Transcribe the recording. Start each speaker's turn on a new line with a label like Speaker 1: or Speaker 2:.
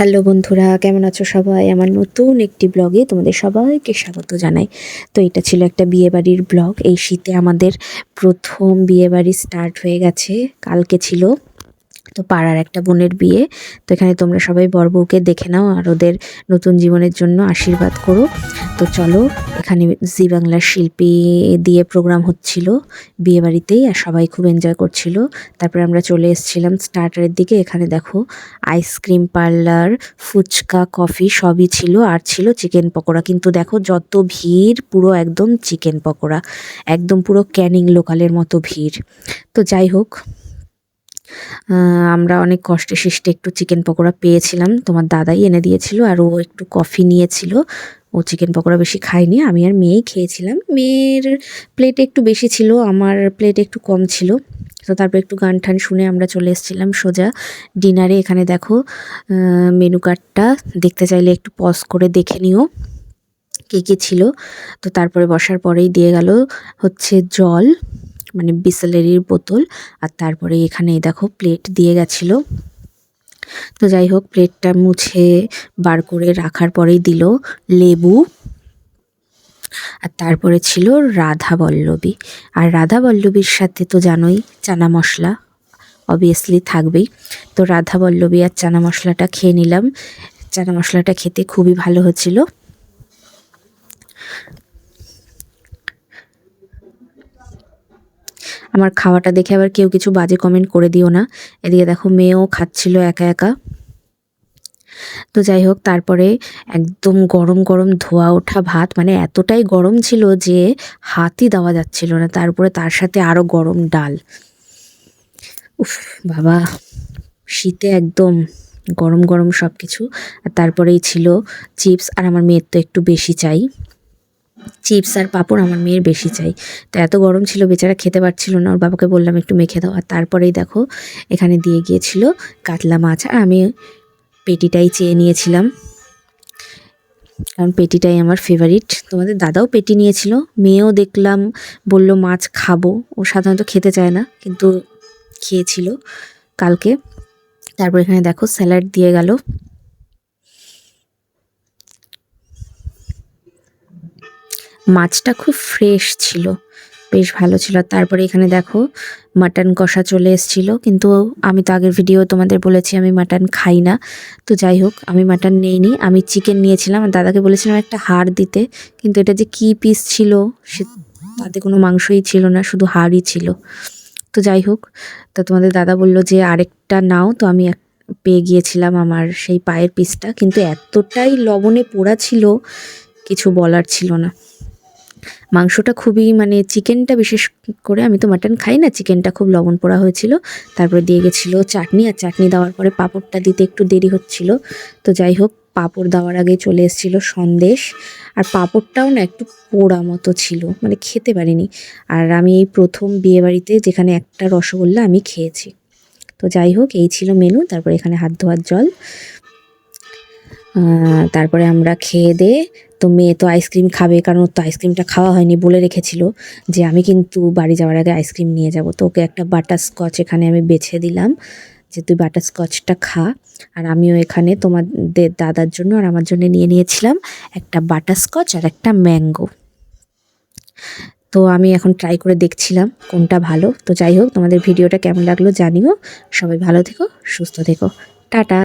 Speaker 1: Hello বন্ধুরা, কেমন আছো সবাই? আমার নতুন একটি ব্লগে তোমাদের সবাইকে স্বাগত জানাই। তো এটা ছিল একটা বিয়েবাড়ির ব্লগ। এই শীতে আমাদের প্রথম বিয়েবাড়ি স্টার্ট হয়ে গেছে, কালকে ছিল। তো পাড়ার একটা বোনের বিয়ে। তো এখানে তোমরা সবাই বরবউকে দেখে নাও আর ওদের নতুন জীবনের জন্য আশীর্বাদ করো। তো চলো, এখানে জি বাংলার শিল্পী দিয়ে প্রোগ্রাম হচ্ছিল বিয়ে বাড়িতেই আর সবাই খুব এনজয় করছিল। তারপরে আমরা চলে এসেছিলাম স্টার্টারের দিকে। এখানে দেখো আইসক্রিম পার্লার ফুচকা কফি সবই ছিল আর ছিল চিকেন পকোড়া। কিন্তু দেখো, যত ভিড়, পুরো একদম চিকেন পকোড়া। একদম পুরো ক্যানিং লোকালের মতো ভিড়। তো যাই হোক আমরা অনেক কষ্টে সৃষ্টে একটু চিকেন পকোড়া পেয়েছিলাম। তোমার দাদাই এনে দিয়েছিল আর ও একটু কফি নিয়েছিল। ও চিকেন পকোড়া বেশি খায়নি, আমি আর মেয়েই খেয়েছিলাম। মেয়ের প্লেটে একটু বেশি ছিল, আমার প্লেটে একটু কম ছিল। তো তারপর একটু গান টান শুনে আমরা চলে এসেছিলাম সোজা ডিনারে। এখানে দেখো মেনু কার্ডটা দেখতে চাইলে একটু পজ করে দেখে নিও কী কী ছিল। তো তারপরে বসার পরেই দিয়ে গেল হচ্ছে জল। মানে বিসলেরির বোতল। আর তারপরে এখানে দেখো প্লেট দিয়ে গেছিল। তো যাই হোক, প্লেটটা মুছে বার করে রাখার পরেই দিল লেবু। আর তারপরে ছিল রাধা বল্লবী। আর রাধা বল্লবীর সাথে তো জানোই চানা মশলা অবভিয়াসলি থাকবেই। তো রাধা বল্লবী আর চানা মশলাটা খেয়ে নিলাম। চানা মশলাটা খেতে খুবই ভালো হচ্ছিল। আমার খাওয়াটা দেখে আবার কেউ কিছু বাজে কমেন্ট করে দিও না। এদিকে দেখো মেয়েও খাচ্ছিল একা একা। তো যাই হোক, তারপরে একদম গরম গরম ধোয়া ওঠা ভাত মানে এতটাই গরম ছিল যে হাতই দেওয়া যাচ্ছিল না। তারপরে তার সাথে আরও গরম ডাল। উফ, বাবা, শীতে একদম গরম গরম সব কিছু আর তারপরেই ছিল চিপস, আর আমার মেয়ের তো একটু বেশি চাই। চিপস আর পাঁপড় আমার মেয়ের বেশি চাই। তো এত গরম ছিল, বেচারা খেতে পারছিল না। ওর বাবাকে বললাম, একটু মেখে দাও। আর তারপরেই দেখো, এখানে দিয়ে গিয়েছিল কাতলা মাছ। আর আমি পেটিটাই চেয়ে নিয়েছিলাম। কারণ পেটিটাই আমার ফেভারিট তোমাদের দাদাও পেটি নিয়েছিল, মেয়েও দেখলাম, বলল, মাছ খাব। ও সাধারণত খেতে চায় না, কিন্তু খেয়েছিল কালকে। তারপর এখানে দেখো, স্যালাড দিয়ে গেল। মাছটা খুব ফ্রেশ ছিল, বেশ ভালো ছিল। তারপরে এখানে দেখো মাটন কষা চলে এসেছিল, কিন্তু আমি তো আগের ভিডিও তোমাদের বলেছি আমি মাটন খাই না। তো যাই হোক, আমি মাটন নেইনি, আমি চিকেন নিয়েছিলাম, আর দাদাকে বলেছিলাম একটা হাড় দিতে, কিন্তু এটা যে কী পিস ছিল সে তাতে কোনো মাংসই ছিল না, শুধু হাড়ই ছিল। তো যাই হোক, তো তোমাদের দাদা বলল যে আরেকটা নাও, তো আমি পেয়ে গিয়েছিলাম আমার সেই পায়ের পিসটা কিন্তু এতটাই লবণে পোড়া ছিল, কিছু বলার ছিল না। মাংসটা খুবই মানে চিকেনটা বিশেষ করে আমি তো মাটন খাই না, চিকেনটা খুব লবণ পোড়া হয়েছিল। তারপরে দিয়ে গেছিল চাটনি, আর চাটনি দেওয়ার পরে পাঁপড়টা দিতে একটু দেরি হচ্ছিল। তো যাই হোক, পাঁপড় দেওয়ার আগে চলে এসেছিল সন্দেশ। আর পাঁপড়টাও না একটু পোড়া মতো ছিল মানে খেতে পারিনি। আর আমি এই প্রথম বিয়েবাড়িতে যেখানে একটা রসগোল্লা আমি খেয়েছি। তো যাই হোক, এই ছিল মেনু তারপরে এখানে হাত ধোয়ার জল। তারপরে আমরা খেয়ে দিয়ে তো মেয়ে তো আইসক্রিম খাবে, কারণ ওর তো আইসক্রিমটা খাওয়া হয়নি বলে রেখেছিল যে আমি কিন্তু বাড়ি যাওয়ার আগে আইসক্রিম নিয়ে যাব। তো ওকে একটা বাটার স্কচ এখানে আমি বেছে দিলাম যে তুই বাটার স্কচটা খা। আর আমিও এখানে তোমাদের দাদার জন্য আর আমার জন্য নিয়ে নিয়েছিলাম একটা বাটার স্কচ আর একটা ম্যাঙ্গো তো আমি এখন ট্রাই করে দেখছিলাম কোনটা ভালো। তো যাই হোক, তোমাদের ভিডিওটা কেমন লাগল জানিও। সবাই ভালো থেকো, সুস্থ থেকো। টাটা।